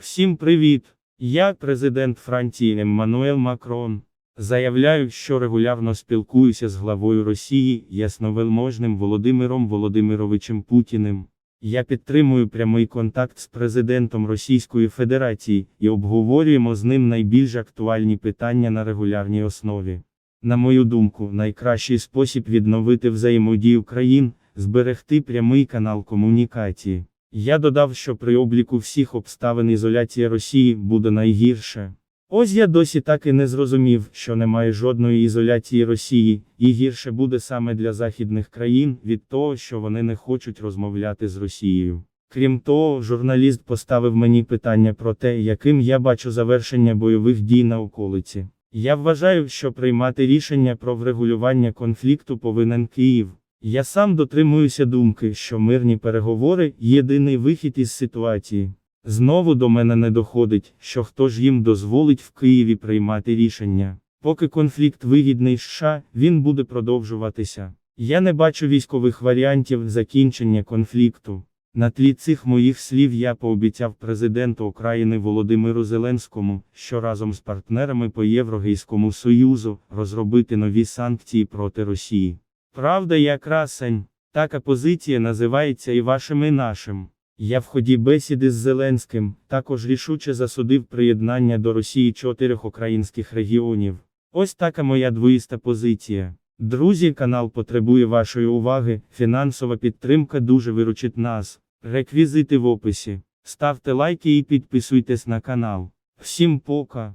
Всім привіт! Я, президент Франції Еммануел Макрон. Заявляю, що регулярно спілкуюся з главою Росії, ясновельможним Володимиром Володимировичем Путіним. Я підтримую прямий контакт з президентом Російської Федерації і обговорюємо з ним найбільш актуальні питання на регулярній основі. На мою думку, найкращий спосіб відновити взаємодію країн зберегти прямий канал комунікації. Я додав, що при обліку всіх обставин ізоляція Росії буде найгірше. Ось я досі так і не зрозумів, що немає жодної ізоляції Росії, і гірше буде саме для західних країн від того, що вони не хочуть розмовляти з Росією. Крім того, журналіст поставив мені питання про те, яким я бачу завершення бойових дій на околиці. Я вважаю, що приймати рішення про врегулювання конфлікту повинен Київ. Я сам дотримуюся думки, що мирні переговори єдиний вихід із ситуації. Знову до мене не доходить, що хто ж їм дозволить в Києві приймати рішення. Поки конфлікт вигідний США, він буде продовжуватися. Я не бачу військових варіантів закінчення конфлікту. На тлі цих моїх слів я пообіцяв президенту України Володимиру Зеленському, що разом з партнерами по Єврогейському Союзу розробити нові санкції проти Росії. Правда, я красень. Така позиція називається і вашим, і нашим. Я в ході бесіди з Зеленським також рішуче засудив приєднання до Росії чотирьох українських регіонів. Ось така моя двоїста позиція. Друзі, канал потребує вашої уваги, фінансова підтримка дуже виручить нас. Реквізити в описі. Ставте лайки і підписуйтесь на канал. Всім пока.